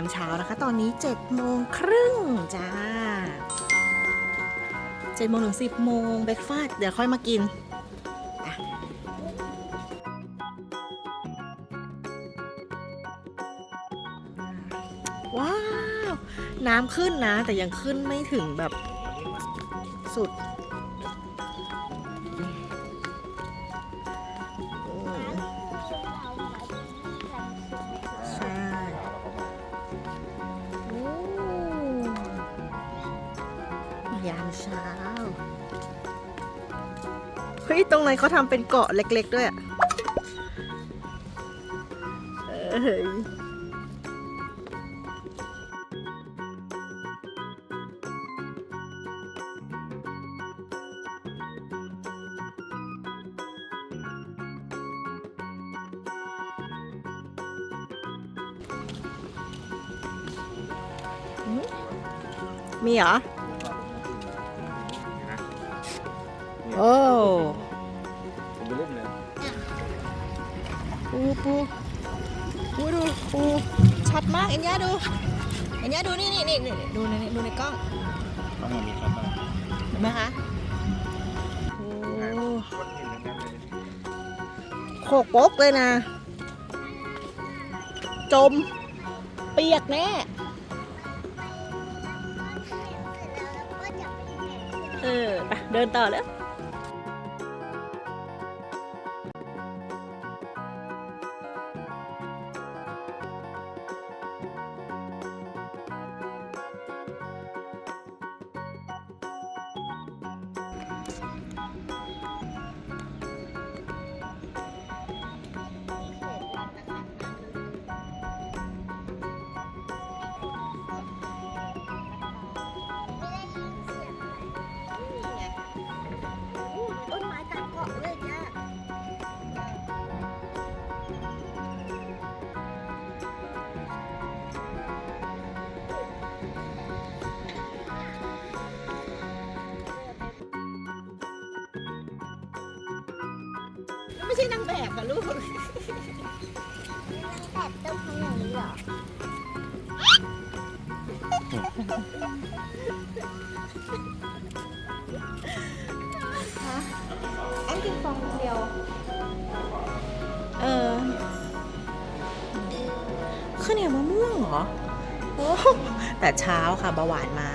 ามเช้านะคะ ตอนนี้7จ็ดโมงครึ่งจ้าเจ็ดโมงถึงสิบโมงเบรกฟาสต์เดี๋ยวค่อยมากินว้าว น้ำขึ้นนะ แต่ยังขึ้นไม่ถึงแบบสุด ยามเช้า เฮ้ย ตรงนั้นเขาทำเป็นเกาะเล็กๆด้วยอะเอ้ยมีเหรอ ปูปูดูปูชัดมากเอ็นย่าดูเอ็นย่าดูนี่นี่นี่นี่ดูในดูในกล้องต้องมามีครับเห็นไหมคะโอ้โขกโป๊กเลยนะ จม เปียกแน่เออไปเดินต่อแล้ว ช่นางแบบอะลูก แบบต้องทำอย่างนี้เหรออันกินฟองเดียว เออข้าวเหนียวมะม่วงเหรอโอ้แต่เช้าค่ะเบาหวานมา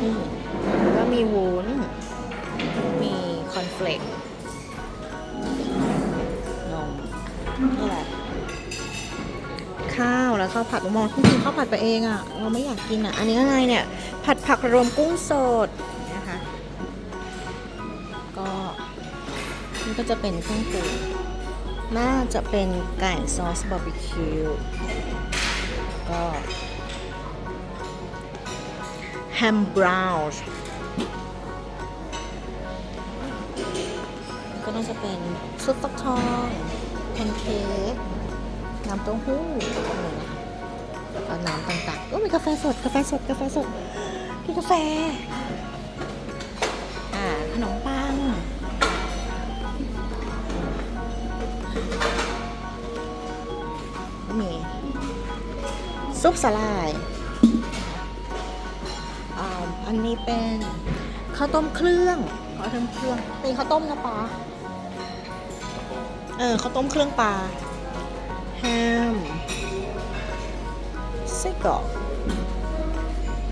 อืมแล้วก็มีวุ้น มีคอนเฟลกน ข้าวแล้วข้าวผัดมะม่วงที่จริงข้าวผัดไปเองอะ่ะเราไม่อยากกินอะ่ะ อันนี้อะไรเนี่ย ผัดผักรวมกุ้งสดนะคะก็นี่ก็จะเป็นเครื่องปรุงน่าจะเป็นไก่ซอสบาร์บีคิวก็แฮมบราวน์ก็น่าจะเป็นซุปฟักทองแพนเค้ก น้ำเต้าหู้อะไรนะแล้วก็น้ำต่างๆก็มีกาแฟสดกาแฟสดกาแฟสดกินกาแฟอ่าขนมปังมีซุปสลายอ่าอันนี้เป็นข้าวต้มเครื่องข้าวต้มเครื่องเป็นข้าวต้มนะปลาเออข้าวต้มเครื่องปลา แฮมไส้กรอก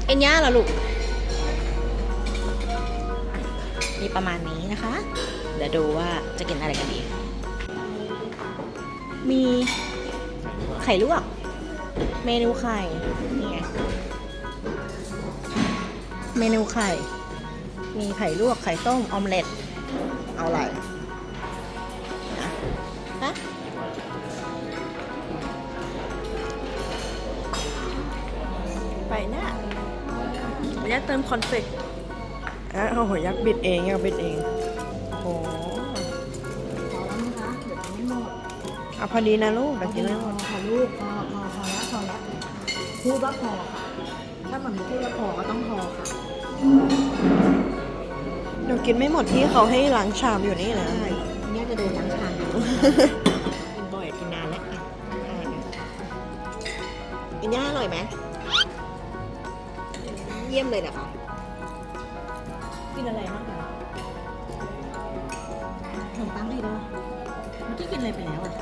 เอ็นย่าเหรอลูก มีประมาณนี้นะคะ เดี๋ยวดูว่าจะกินอะไรกันดี มีไข่ลวก เมนูไข่ นี่ไง เมนูไข่ มีไข่ลวก ไข่ต้ม ออมเล็ต เอาอะไร ไปนะยักเติมคอนเฟกอะโอ้โหยักบิดเองยักบิดเองโอ้โหพอแล้วนะคะเดี๋ยวไม่หมดเอาพอดีนะลูกแต่กินไม่หมดพอลูกพอพอพอแล้วพอแล้วพูดว่าพอค่ะถ้ามันมีพูดว่าพอก็ต้องพอค่ะเดี๋ยวกินไม่หมดที่เขาให้ล้างชามอยู่นี่นะใช่เนี่ยจะโดนล้างชาม เยี่ยมเลยนะคะ กินอะไรบ้างคะขนมปังให้ด้วยเมื่อกี้กินอะไรไปแล้วอะ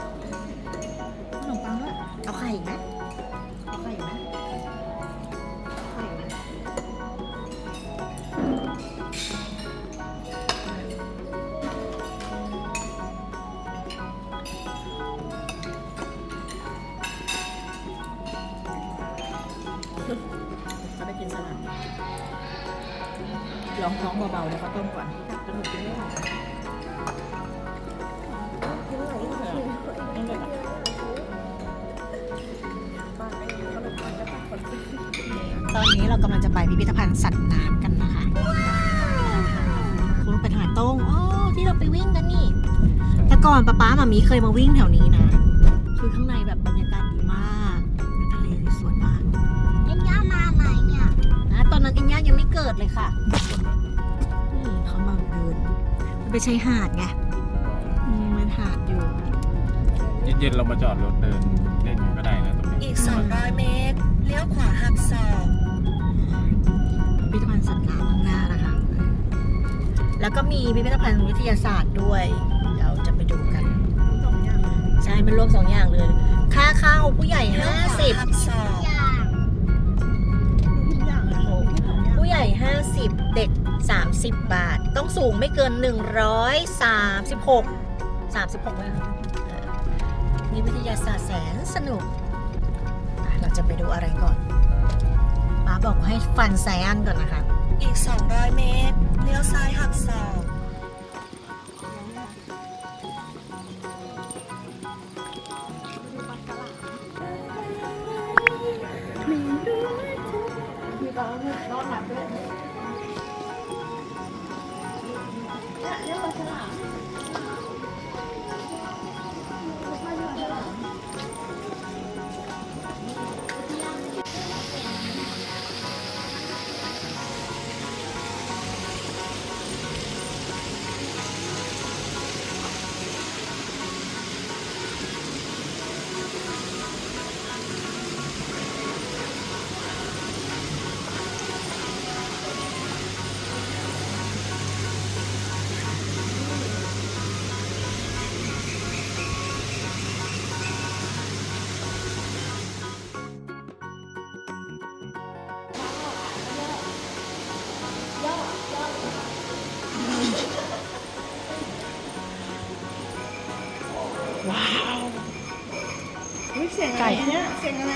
ตอนนี้เรากำลังจะไปพิพิธภัณฑ์สัตว์น้ำกันนะคะคุณไปทางไหนโต้งอ๋อที่เราไปวิ่งกันนี่ แต่ก่อนป๊าป๊ามามีเคยมาวิ่งแถวนี้นะ คือข้างในแบบบรรยากาศดีมากทะเลที่สวยมากเอ็นย่ามาไหมเนี่ยนะตอนนั้นเอ็นย่ายังไม่เกิดเลยค่ะนี่เขามาเดินมันไปนชายหาดไงอืมมันหาดอยู่ เย็นๆเรามาจอดรถเดินเล่นก็ได้นะตรงนี้อีก200เมตรเลี้ยวขวาหักศอกพิพิธภัณฑ์ สัตว์น้ำข้างหน้านะคะ แล้วก็มีพิพิธภัณฑ์วิทยาศาสตร์ด้วย เราจะไปดูกัน ใช่ มันรวมสองอย่างเลย ค่าเข้าผู้ใหญ่เลี้ยวขวา50หักศอกอย่างทุกอย่างเลยโอ้ทุกอย่างผู้ใหญ่50เด็ก30บาท ต้องสูงไม่เกิน136 36เลยค่ะอ่านี่วิทยาศาสตร์แสนสนุกอะเราจะไปดูอะไรก่อนป้าบอกให้ฟันไซอันก่อนนะคะ อีก 200 เมตร เลี้ยวซ้ายหักศอกมีตอนนอนหลับด้วยเนี่ยเนี่ยปลาฉลาม ไรเนี่ยเสียงอะไร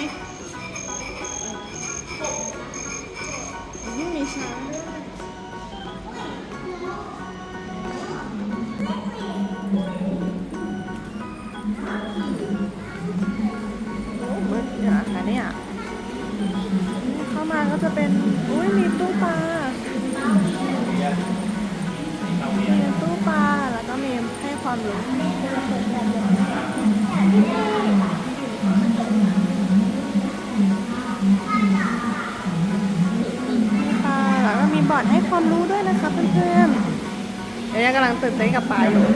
ยิ่มีช้างด้วยโอ้เหมือนเนี่ยค่ะเนี่ยเข้ามาก็จะเป็น อุ้ยมีตู้ปลามีตู้ปลาแล้วก็มีให้ความรู้ อดให้ความรู้ด้วยนะคะเพื่อนๆเดี๋ยวยังกำลังตื่นเต้นกับปลาอยู่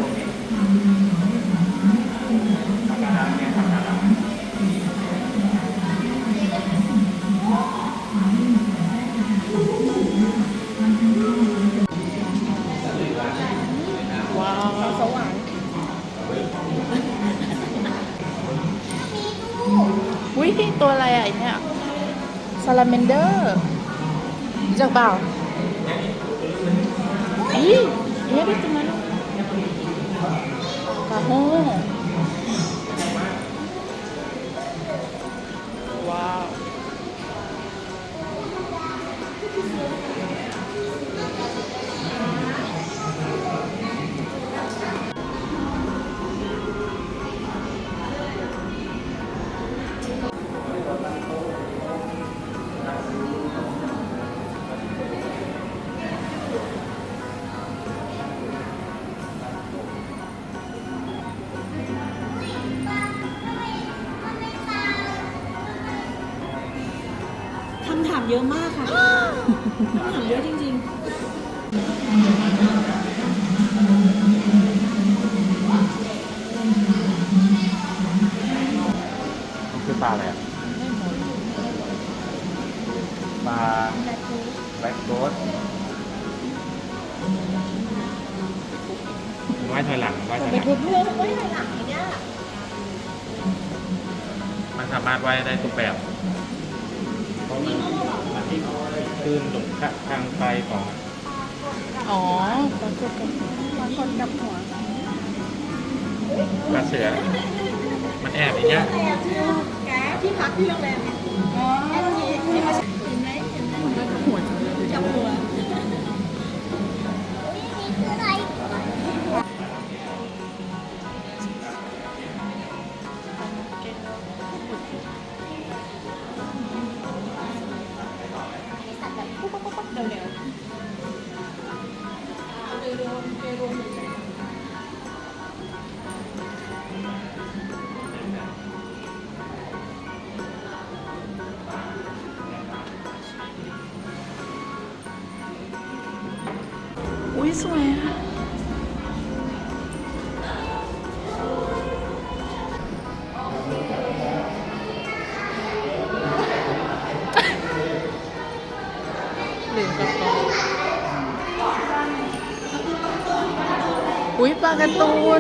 ว้าวสว่างอุ้ยตัวอะไรอะเนี่ยซาลาเมนเดอร์รู้จากเปล่า อีเนี่ยดิตัำถามเยอะมากค่ะคำถามเยอะจริงๆมันคือปลาอะไรอะปลาแบล็กโกสไหว้ถอยหลังไหว้ถอยหลัง เพื่อยไว้หลังเนี่ย มันสามารถไหว้ได้ทุกแบบ ทางไฟของอ๋อบางคนกับบางคนกับหัวกระเสือ มันแอบอย่างเงี้ยแกที่พักที่โรงแรมเนี่ยแอนทีที่มาเห็นไหมเห็นไหมหัวจับหัว อุ้ยสวยอะลื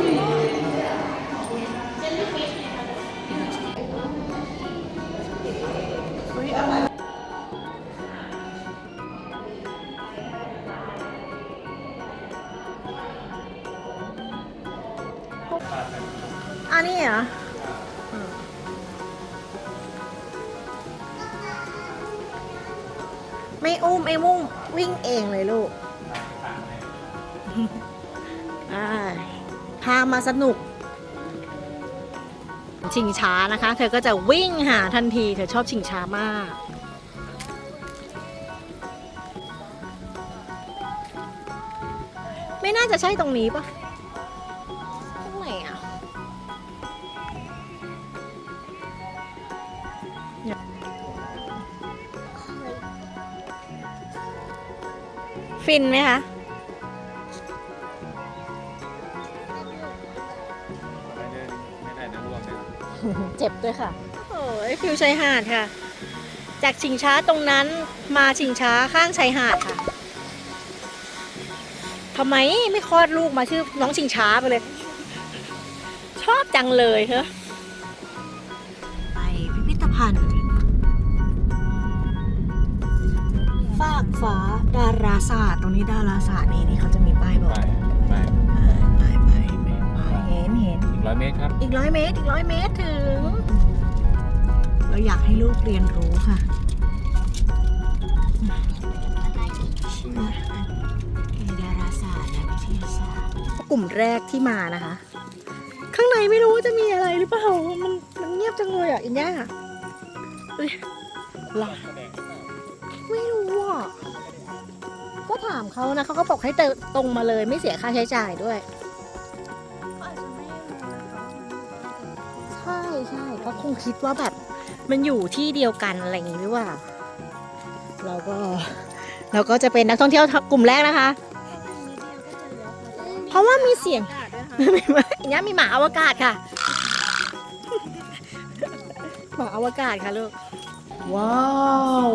นอันนี้เหรอไม่อุ้มไอ้มุ่งวิ่งเองเลยลูก พามาสนุก ชิงช้านะคะ เธอก็จะวิ่งหาทันที เธอชอบชิงช้ามาก ไม่น่าจะใช่ตรงนี้ปะตรงไหนอะฟินไหมคะ จ็บด้วยค่ะ โอ้ยฟิวชายหาดค่ะ จากชิงช้าตรงนั้นมาชิงช้าข้างชายหาดค่ะทำไมไม่คลอดลูกมาชื่อน้องชิงช้าไปเลย ชอบจังเลยเหรอไปพิพิธภัณฑ์ ฟากฟ้าดาราศาสตร์ ตรงนี้ดาราศาสตร์นี่ เห็นเห็น อีกร้อยเมตรครับ อีกร้อยเมตร อีกร้อยเมตรถึง เราอยากให้ลูกเรียนรู้ค่ะชื่อดาราศาสตร์และวิทยาศาสตร์กลุ่มแรกที่มานะคะ ข้างในไม่รู้ว่าจะมีอะไรหรือเปล่า มันมันเงียบจังเลยอะอินย่าเอ้ยหรอไม่รู้อะก็ถามเขานะเขาก็บอกให้เติตรงมาเลยไม่เสียค่าใช้จ่ายด้วย ใช่เขาคงคิดว่าแบบมันอยู่ที่เดียวกันอะไรอย่างนี้หรือเปล่าเราก็เราก็จะเป็นนักท่องเที่ยวกลุ่มแรกนะคะ เพราะว่ามีเสียงไม่ไม่อย่างนี้ยมีหมาอวกาศค่ะ หมาอวกาศค่ะลูก ว้าว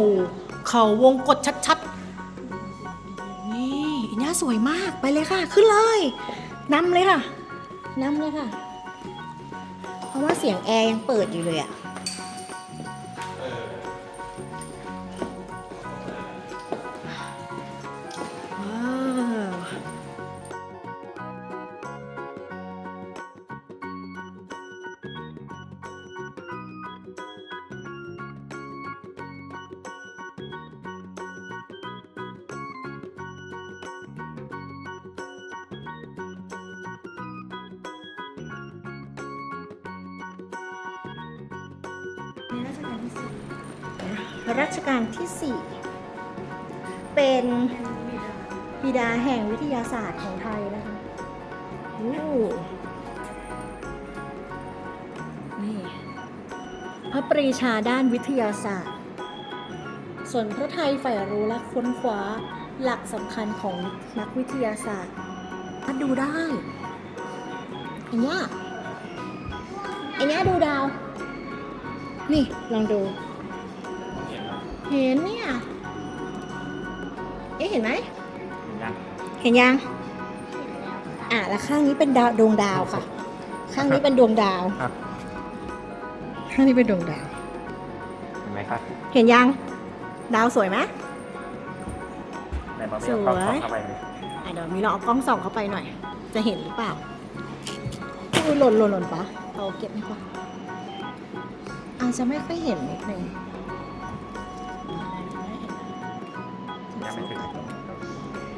เขาวงกดชัดๆ นี่อันนี้สวยมากไปเลยค่ะ ขึ้นเลยนำเลยค่ะนำเลยค่ะเพ ราะว่าเสียงแอร์ยังเปิดอยู่เลยอะ รัชกาลที่สี่เป็นบิดาแห่งวิทยาศาสตร์ของไทยนะคะโอ้นี่พระปรีชาด้านวิทยาศาสตร์ ส่วนพระไทยใฝ่รู้และค้นคว้าหลักสำคัญของนักวิทยาศาสตร์มาดูได้อันนี้อันนี้ดูดาว นี่ลองดู เห็นเนี่ย เอ๊ะเห็นไหมยังเห็นยัง อะแล้วข้างนี้เป็นดาวดวงดาวค่ะ ข้างนี้เป็นดวงดาว ครับ ข้างนี้เป็นดวงดาว เห็นไหมครับเห็นยัง ดาวสวยไหมไหนมาเรียกกล้องสวย เข้าไปเลยอะเดี๋ยวมีลองเอากล้องส่องเข้าไปหน่อย จะเห็นหรือเปล่าอุ้ยหล่นหล่นหล่นปะเอาเก็บดีกว่าาจจะไม่ค่อยเห็นนิดนึงยังไม่ถึง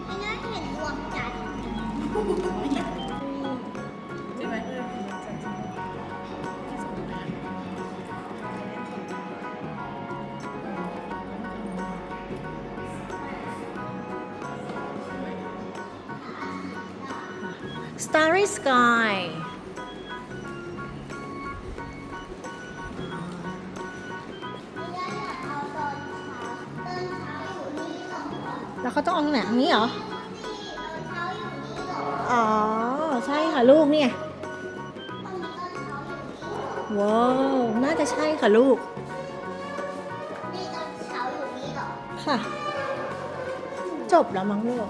ไม่น่าเห็นดวงจันทร์ใช่ไหมเออส Starry Sky ไหนตรงนี้เหรอ อ๋อ ใช่ค่ะลูกเนี่ย ว้าว น่าจะใช่ค่ะลูกตอนเช้าอยู่นี่ก่อค่ะ จบแล้วมั้งลูก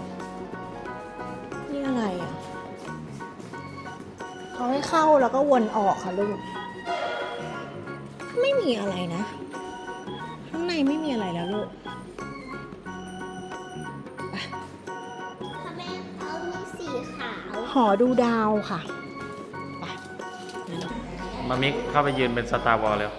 นี่อะไรอะเขาให้เข้าแล้วก็วนออกค่ะลูก ไม่มีอะไรนะ ข้างในไม่มีอะไรแล้วลูก หอดูดาวค่ะไปเดี๋ยวเรามามิกเข้าไปยืนเป็นสตาร์วอลแล้ว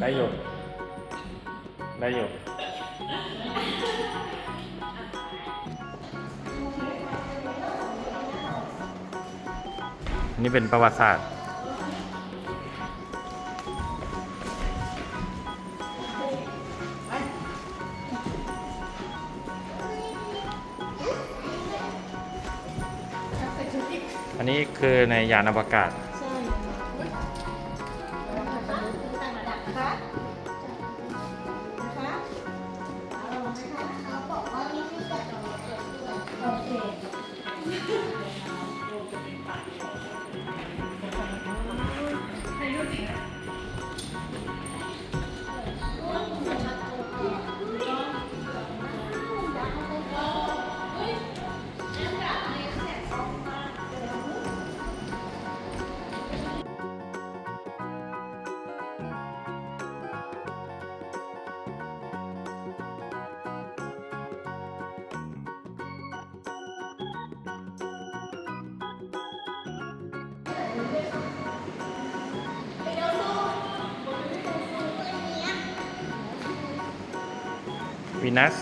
ได้อยู่ได้อยู่ นี่เป็นประวัติศาสตร์ อันนี้คือในยานอวกาศ วีนัส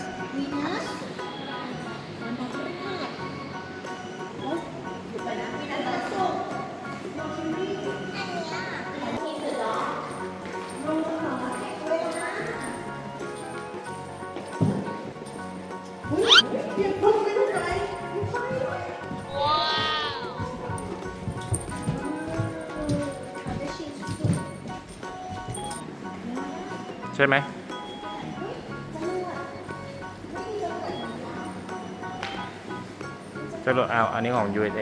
จรวดเอาอันนี้ของ USA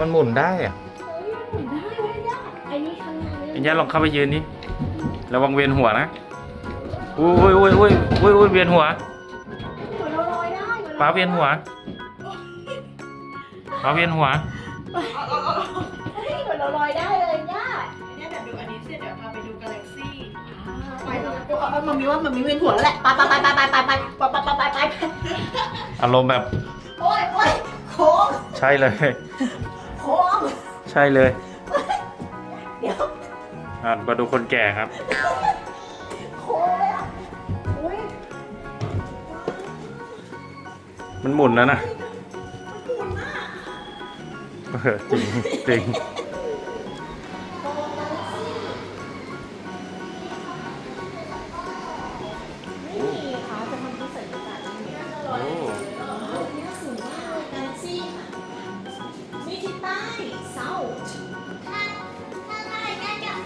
มันหมุนได้อะอันนี้ลองเข้าไปยืนนี่ระวังเวียนหัวนะอุ้ยอุ้ยอุ้ยอุ้ยอุ้ยอุ้ยเวียนหัวป้าเวียนหัวป้าเวียนหัว เราลอยได้เลยย่าเนี่ยเดี๋ยวดูอันนี้เสร็จเดี๋ยวพาไปดูกาแล็กซี่ไปเอามันมีว่ามันมีเวียนหัวแล้วแหละไปไปไปไปไปไปไปไปไปไปไปอารมณ์แบบโอ้ยโอ้ยโค้งใช่เลย โค้งใช่เลยเดี๋ยวอะมาดูคนแก่ครับ โค้งเลยอะอุ้ยมันหมุนแล้วนะ จริงจริงไม่มีค่ะจะทำที่ใส่กระดาษนี่โอ้เนี่ยสูงมากเลยกาแล็กซี่ค่ะมีทิศใต้ south ถ้า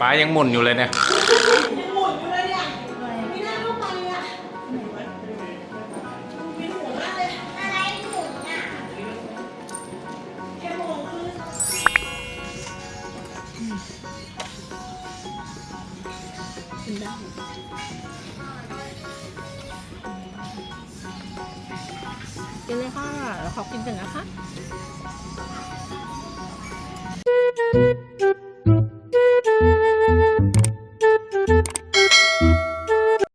ป้ายังหมุนอยู่เลยเนี่ย